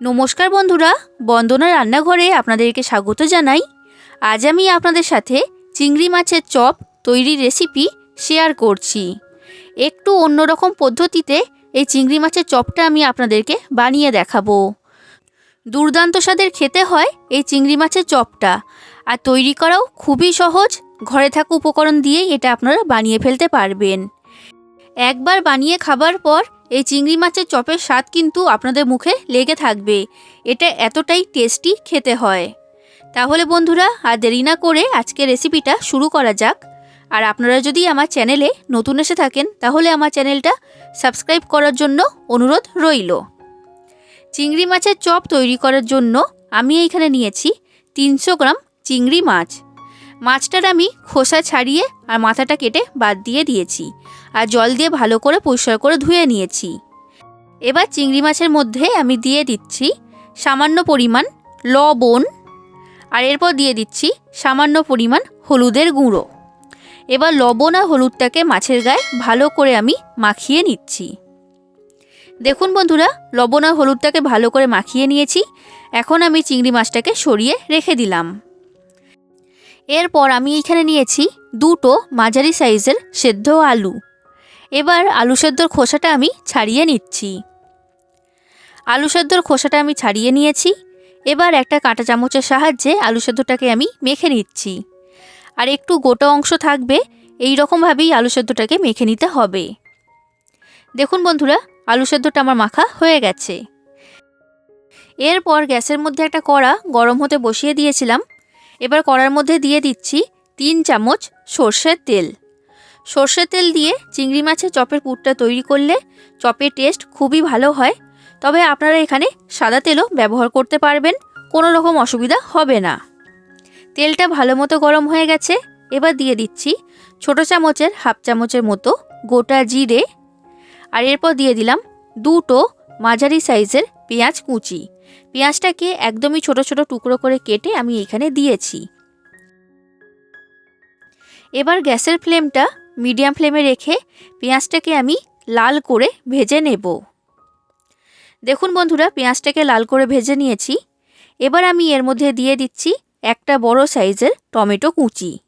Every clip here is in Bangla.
নমস্কার বন্ধুরা, বন্দনা রান্নাঘরে আপনাদেরকে স্বাগত জানাই। আজ আমি আপনাদের সাথে চিংড়ি মাছের চপ তৈরির রেসিপি শেয়ার করছি। একটু অন্যরকম পদ্ধতিতে এই চিংড়ি মাছের চপটা আমি আপনাদেরকে বানিয়ে দেখাবো। দুর্দান্ত স্বাদের খেতে হয় এই চিংড়ি মাছের চপটা। আর তৈরি করাও খুবই সহজ, ঘরে থাকা উপকরণ দিয়েই এটা আপনারা বানিয়ে ফেলতে পারবেন। একবার বানিয়ে খাবার পর এই চিংড়ি মাছের চপের স্বাদ কিন্তু আপনাদের মুখে লেগে থাকবে। এটা এতটাই টেস্টি খেতে হয়। তাহলে বন্ধুরা, আর দেরি না করে আজকে রেসিপিটা শুরু করা যাক। আর আপনারা যদি আমার চ্যানেলে নতুন এসে থাকেন, তাহলে আমার চ্যানেলটা সাবস্ক্রাইব করার জন্য অনুরোধ রইল। চিংড়ি মাছের চপ তৈরি করার জন্য আমি এইখানে নিয়েছি তিনশো গ্রাম চিংড়ি মাছ। মাছটার আমি খোসা ছাড়িয়ে আর মাথাটা কেটে বাদ দিয়ে দিয়েছি আর জল দিয়ে ভালো করে পরিষ্কার করে ধুয়ে নিয়েছি। এবার চিংড়ি মাছের মধ্যে আমি দিয়ে দিচ্ছি সামান্য পরিমাণ লবণ আর এরপর দিয়ে দিচ্ছি সামান্য পরিমাণ হলুদের গুঁড়ো। এবার লবণ আর হলুদটাকে মাছের গায়ে ভালো করে আমি মাখিয়ে নিচ্ছি। দেখুন বন্ধুরা, লবণ আর হলুদটাকে ভালো করে মাখিয়ে নিয়েছি। এখন আমি চিংড়ি মাছটাকে সরিয়ে রেখে দিলাম। এরপর আমি এখানে নিয়েছি দুটো মাঝারি সাইজের সেদ্ধ আলু। এবার আলু সেদ্ধর খোসাটা আমি ছাড়িয়ে নিচ্ছি। আলু সেদ্ধর খোসাটা আমি ছাড়িয়ে নিয়েছি। এবার একটা কাঁটা চামচের সাহায্যে আলু সেদ্ধটাকে আমি মেখে নিচ্ছি। আর একটু গোটা অংশ থাকবে, এই রকমভাবেই আলু সেদ্ধটাকে মেখে নিতে হবে। দেখুন বন্ধুরা, আলু সেদ্ধটা আমার মাখা হয়ে গেছে। এরপর গ্যাসের মধ্যে একটা কড়া গরম হতে বসিয়ে দিয়েছিলাম। এবার কড়ার মধ্যে দিয়ে দিচ্ছি তিন চামচ সর্ষের তেল। সর্ষের তেল দিয়ে চিংড়ি মাছের চপের পুরটা তৈরি করলে চপের টেস্ট খুবই ভালো হয়। তবে আপনারা এখানে সাদা তেলও ব্যবহার করতে পারবেন, কোনো রকম অসুবিধা হবে না। তেলটা ভালো মতো গরম হয়ে গেছে, এবার দিয়ে দিচ্ছি ছোটো চামচের হাফ চামচের মতো গোটা জিরে। আর এরপর দিয়ে দিলাম দুটো মাঝারি সাইজের পেঁয়াজ কুচি। পেঁয়াজটাকে একদমই ছোট ছোট টুকরো করে কেটে আমি এখানে দিয়েছি। এবার গ্যাসের ফ্লেমটা মিডিয়াম ফ্লেমে রেখে পেঁয়াজটাকে আমি লাল করে ভেজে নেব। দেখুন বন্ধুরা, পেঁয়াজটাকে লাল করে ভেজে নিয়েছি। এবার আমি এর মধ্যে দিয়ে দিচ্ছি একটা বড় সাইজের টমেটো কুচি।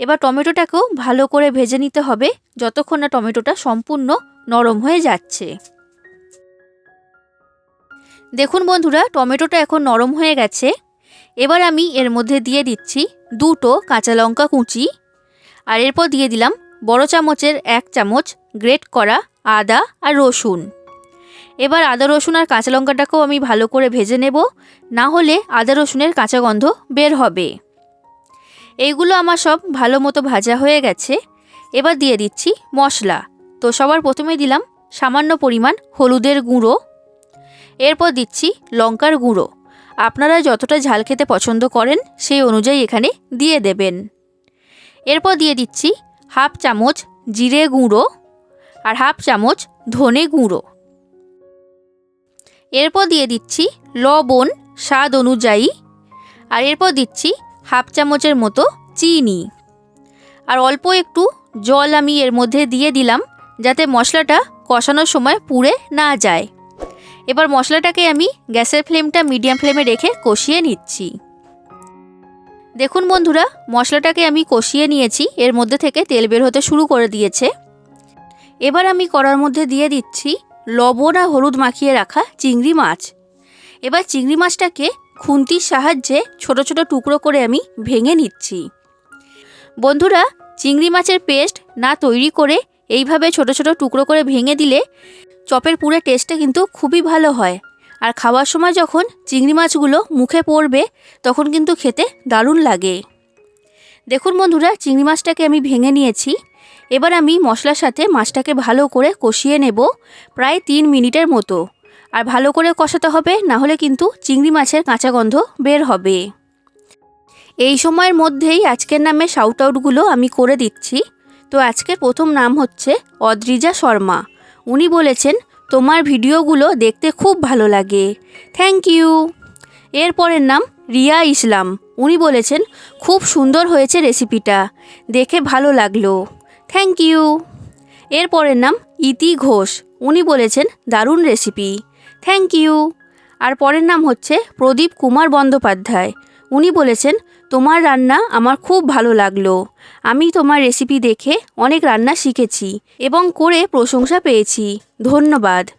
এবার টমেটোটাকেও ভালো করে ভেজে নিতে হবে, যতক্ষণ না টমেটোটা সম্পূর্ণ নরম হয়ে যাচ্ছে। দেখুন বন্ধুরা, টমেটোটা এখন নরম হয়ে গেছে। এবার আমি এর মধ্যে দিয়ে দিচ্ছি দুটো কাঁচা লঙ্কা কুচি। আর এরপর দিয়ে দিলাম বড় চামচের এক চামচ গ্রেট করা আদা আর রসুন। এবার আদা, রসুন আর কাঁচা লঙ্কাটাকেও আমি ভালো করে ভেজে নেব, না হলে আদা, রসুনের কাঁচা গন্ধ বের হবে। এইগুলো আমার সব ভালো মতো ভাজা হয়ে গেছে। এবার দিয়ে দিচ্ছি মশলা। তো সবার প্রথমে দিলাম সামান্য পরিমাণ হলুদের গুঁড়ো। এরপর দিচ্ছি লঙ্কার গুঁড়ো। আপনারা যতটা ঝাল খেতে পছন্দ করেন, সেই অনুযায়ী এখানে দিয়ে দেবেন। এরপর দিয়ে দিচ্ছি হাফ চামচ জিরে গুঁড়ো আর হাফ চামচ ধনে গুঁড়ো। এরপর দিয়ে দিচ্ছি লবণ স্বাদ অনুযায়ী আর এরপর দিচ্ছি হাফ চামচের মতো চিনি। আর অল্প একটু জল আমি এর মধ্যে দিয়ে দিলাম, যাতে মশলাটা কষানোর সময় পুড়ে না যায়। এবার মশলাটাকে আমি গ্যাসের ফ্লেমটা মিডিয়াম ফ্লেমে রেখে কষিয়ে নিচ্ছি। দেখুন বন্ধুরা, মশলাটাকে আমি কষিয়ে নিয়েছি, এর মধ্যে থেকে তেল বের হতে শুরু করে দিয়েছে। এবার আমি কড়ার মধ্যে দিয়ে দিচ্ছি লবণ আর হলুদ মাখিয়ে রাখা চিংড়ি মাছ। এবার চিংড়ি মাছটাকে খুন্তির সাহায্যে ছোট ছোট টুকরো করে আমি ভেঙে নিচ্ছি। বন্ধুরা, চিংড়ি মাছের পেস্ট না তৈরি করে এইভাবে ছোট ছোট টুকরো করে ভেঙে দিলে চপের পুরে টেস্টটা কিন্তু খুবই ভালো হয়। আর খাওয়ার সময় যখন চিংড়ি মাছগুলো মুখে পড়বে, তখন কিন্তু খেতে দারুণ লাগে। দেখুন বন্ধুরা, চিংড়ি মাছটাকে আমি ভেঙে নিয়েছি। এবার আমি মশলার সাথে মাছটাকে ভালো করে কষিয়ে নেব প্রায় তিন মিনিটের মতো। আর ভালো করে কষাতে হবে, না হলে কিন্তু চিংড়ি মাছের কাঁচা গন্ধ বের হবে। এই সময়ের মধ্যেই আজকের নামে শাউট আউটগুলো আমি করে দিচ্ছি। তো আজকের প্রথম নাম হচ্ছে অদ্রিজা শর্মা। উনি বলেছেন, তোমার ভিডিওগুলো দেখতে খুব ভালো লাগে। Thank you. এরপরের নাম রিয়া ইসলাম। উনি বলেছেন, খুব সুন্দর হয়েছে রেসিপিটা। দেখে ভালো লাগল। Thank you. এরপরের নাম ইতি ঘোষ। উনি বলেছেন, দারুণ রেসিপি। Thank you. আর পরের নাম হচ্ছে প্রদীপ কুমার বন্দ্যোপাধ্যায়। উনি বলেছেন, তোমার রান্না আমার খুব ভালো লাগল। আমি তোমার রেসিপি দেখে অনেক রান্না শিখেছি এবং করে প্রশংসা পেয়েছি। ধন্যবাদ।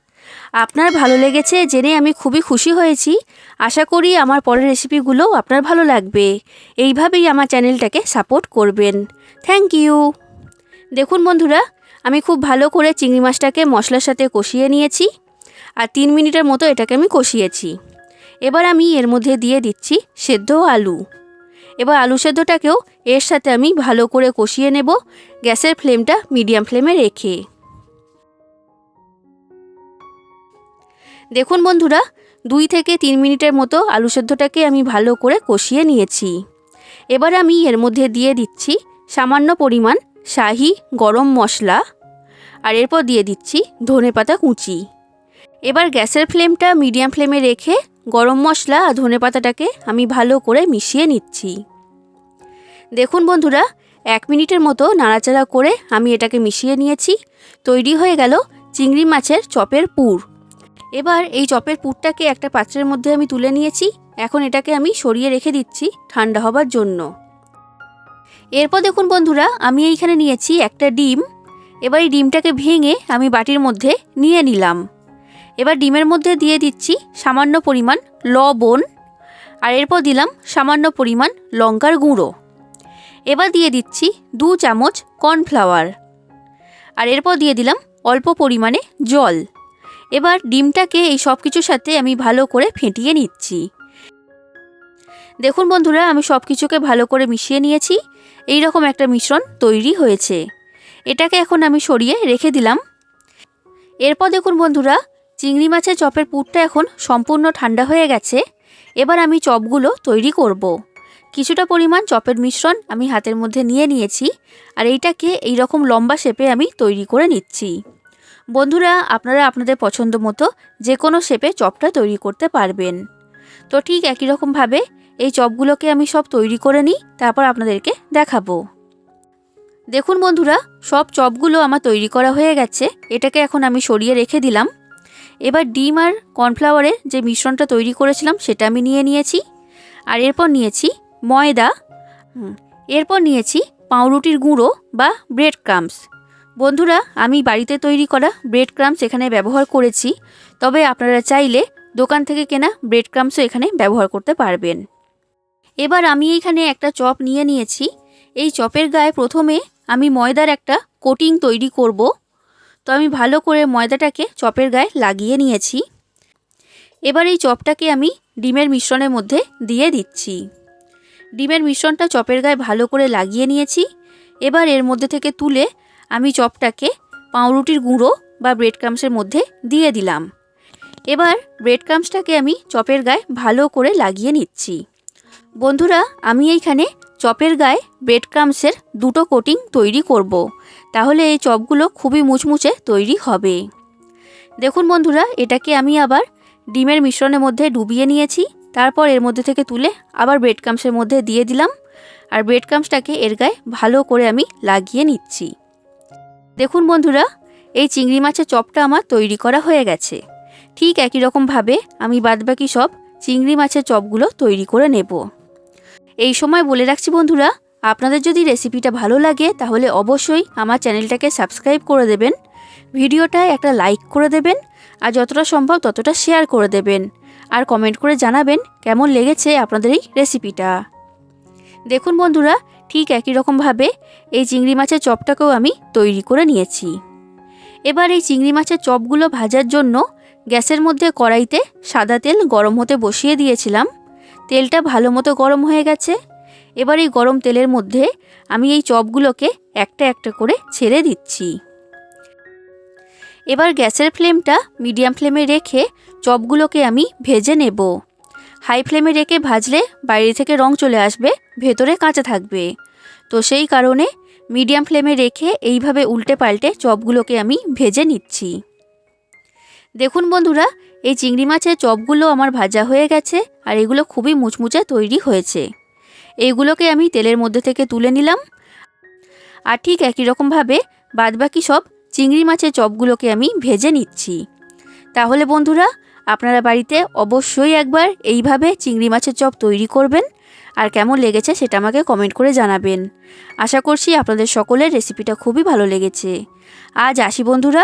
আপনার ভালো লেগেছে জেনে আমি খুবই খুশি হয়েছি। আশা করি আমার পরের রেসিপিগুলো আপনার ভালো লাগবে। এইভাবেই আমার চ্যানেলটাকে সাপোর্ট করবেন। থ্যাংক ইউ দেখুন বন্ধুরা, আমি খুব ভালো করে চিংড়ি মাছটাকে মশলার সাথে কষিয়ে নিয়েছি। আর তিন মিনিটের মতো এটাকে আমি কষিয়েছি। এবার আমি এর মধ্যে দিয়ে দিচ্ছি সেদ্ধ আলু। এবার আলু সেদ্ধটাকেও এর সাথে আমি ভালো করে কষিয়ে নেব গ্যাসের ফ্লেমটা মিডিয়াম ফ্লেমে রেখে। দেখুন বন্ধুরা, দুই থেকে তিন মিনিটের মতো আলু সেদ্ধটাকে আমি ভালো করে কষিয়ে নিয়েছি। এবার আমি এর মধ্যে দিয়ে দিচ্ছি সামান্য পরিমাণ শাহি গরম মশলা আর এরপর দিয়ে দিচ্ছি ধনে পাতা কুচি। এবার গ্যাসের ফ্লেমটা মিডিয়াম ফ্লেমে রেখে গরম মশলা আর ধনে পাতাটাকে আমি ভালো করে মিশিয়ে নিচ্ছি। দেখুন বন্ধুরা, এক মিনিটের মতো নাড়াচাড়া করে আমি এটাকে মিশিয়ে নিয়েছি। তৈরি হয়ে গেল চিংড়ি মাছের চপের পুর। এবার এই চপের পুরটাকে একটা পাত্রের মধ্যে আমি তুলে নিয়েছি। এখন এটাকে আমি সরিয়ে রেখে দিচ্ছি ঠান্ডা হবার জন্য। এরপর দেখুন বন্ধুরা, আমি এইখানে নিয়েছি একটা ডিম। এবার এই ডিমটাকে ভেঙে আমি বাটির মধ্যে নিয়ে নিলাম। এবার ডিমের মধ্যে দিয়ে দিচ্ছি সামান্য পরিমাণ লবণ আর এরপর দিলাম সামান্য পরিমাণ লঙ্কার গুঁড়ো। এবার দিয়ে দিচ্ছি দু চামচ কর্নফ্লাওয়ার আর এরপর দিয়ে দিলাম অল্প পরিমাণে জল। এবার ডিমটাকে এই সব কিছুর সাথে আমি ভালো করে ফেটিয়ে নিচ্ছি। দেখুন বন্ধুরা, আমি সব কিছুকে ভালো করে মিশিয়ে নিয়েছি। এই রকম একটা মিশ্রণ তৈরি হয়েছে। এটাকে এখন আমি সরিয়ে রেখে দিলাম। এরপর দেখুন বন্ধুরা চিংড়ি মাছের চপের পুরটা এখন সম্পূর্ণ ঠান্ডা হয়ে গেছে। এবার আমি চপগুলো তৈরি করব। কিছুটা পরিমাণ চপের মিশ্রণ আমি হাতের মধ্যে নিয়ে নিয়েছি আর এইটাকে এই রকম লম্বা শেপে আমি তৈরি করে নিচ্ছি। বন্ধুরা, আপনারা আপনাদের পছন্দ মতো যে কোনো শেপে চপটা তৈরি করতে পারবেন। তো ঠিক একই রকমভাবে এই চপগুলোকে আমি সব তৈরি করে নিই, তারপর আপনাদেরকে দেখাবো। দেখুন বন্ধুরা, সব চপগুলো আমার তৈরি করা হয়ে গেছে। এটাকে এখন আমি সরিয়ে রেখে দিলাম। এবার ডিম আর কর্নফ্লাওয়ারের যে মিশ্রণটা তৈরি করেছিলাম, সেটা আমি নিয়ে নিয়েছি। আর এরপর নিয়েছি ময়দা। এরপর নিয়েছি পাউরুটির গুঁড়ো বা ব্রেড ক্রামস বন্ধুরা, আমি বাড়িতে তৈরি করা ব্রেড ক্রামস এখানে ব্যবহার করেছি। তবে আপনারা চাইলে দোকান থেকে কেনা ব্রেড ক্রামসও এখানে ব্যবহার করতে পারবেন। এবার আমি এইখানে একটা চপ নিয়ে নিয়েছি। এই চপের গায়ে প্রথমে আমি ময়দার একটা কোটিং তৈরি করব। তো আমি ভালো করে ময়দাটাকে চপের গায়ে লাগিয়ে নিয়েছি। এবার এই চপটাকে আমি ডিমের মিশ্রণের মধ্যে দিয়ে দিচ্ছি। ডিমের মিশ্রণটা চপের গায়ে ভালো করে লাগিয়ে নিয়েছি। এবার এর মধ্যে থেকে তুলে আমি চপটাকে পাউরুটির গুঁড়ো বা ব্রেড ক্রামসের মধ্যে দিয়ে দিলাম। এবার ব্রেড ক্রামসটাকে আমি চপের গায়ে ভালো করে লাগিয়ে নিচ্ছি। বন্ধুরা, আমি এইখানে চপের গায়ে ব্রেড ক্রামসের দুটো কোটিং তৈরি করব। তাহলে এই চপগুলো খুবই মুচমুচে তৈরি হবে। দেখুন বন্ধুরা, এটাকে আমি আবার ডিমের মিশ্রণের মধ্যে ডুবিয়ে নিয়েছি। তারপর এর মধ্যে থেকে তুলে আবার ব্রেড ক্রামসের মধ্যে দিয়ে দিলাম। আর ব্রেড ক্রামসটাকে এর গায়ে ভালো করে আমি লাগিয়ে নিচ্ছি। দেখুন বন্ধুরা, এই চিংড়ি মাছের চপটা আমার তৈরি করা হয়ে গেছে। ঠিক একই রকমভাবে আমি বাদবাকি সব চিংড়ি মাছের চপগুলো তৈরি করে নেব। এই সময় বলে রাখছি বন্ধুরা, আপনাদের যদি রেসিপিটা ভালো লাগে, তাহলে অবশ্যই আমার চ্যানেলটাকে সাবস্ক্রাইব করে দেবেন, ভিডিওটায় একটা লাইক করে দেবেন, আর যতটা সম্ভব ততটা শেয়ার করে দেবেন, আর কমেন্ট করে জানাবেন কেমন লেগেছে আপনাদের এই রেসিপিটা দেখুন বন্ধুরা, ঠিক একই রকমভাবে এই চিংড়ি মাছের চপটাকেও আমি তৈরি করে নিয়েছি। এবার এই চিংড়ি মাছের চপগুলো ভাজার জন্য গ্যাসের মধ্যে কড়াইতে সাদা তেল গরম হতে বসিয়ে দিয়েছিলাম। তেলটা ভালো মতো গরম হয়ে গেছে। এবার এই গরম তেলের মধ্যে আমি এই চপগুলোকে একটা একটা করে ছেড়ে দিচ্ছি। এবার গ্যাসের ফ্লেমটা মিডিয়াম ফ্লেমে রেখে চপগুলোকে আমি ভেজে নেব। হাই ফ্লেমে রেখে ভাজলে বাইরে থেকে রং চলে আসবে, ভেতরে কাঁচা থাকবে। তো সেই কারণে মিডিয়াম ফ্লেমে রেখে এইভাবে উল্টে পাল্টে চপগুলোকে আমি ভেজে নিচ্ছি। দেখুন বন্ধুরা এই চিংড়ি মাছের চপগুলো আমার ভাজা হয়ে গেছে আর এগুলো খুবই মুচমুচে তৈরি হয়েছে। এইগুলোকে আমি তেলের মধ্যে থেকে তুলে নিলাম। আর ঠিক একই রকমভাবে বাদবাকি সব চিংড়ি মাছের চপগুলোকে আমি ভেজে নিচ্ছি। তাহলে বন্ধুরা, আপনারা বাড়িতে অবশ্যই একবার এইভাবে চিংড়ি মাছের চপ তৈরি করবেন। আর কেমন লেগেছে সেটা আমাকে কমেন্ট করে জানাবেন। আশা করছি আপনাদের সকলের রেসিপিটা খুবই ভালো লেগেছে। আজ আসি বন্ধুরা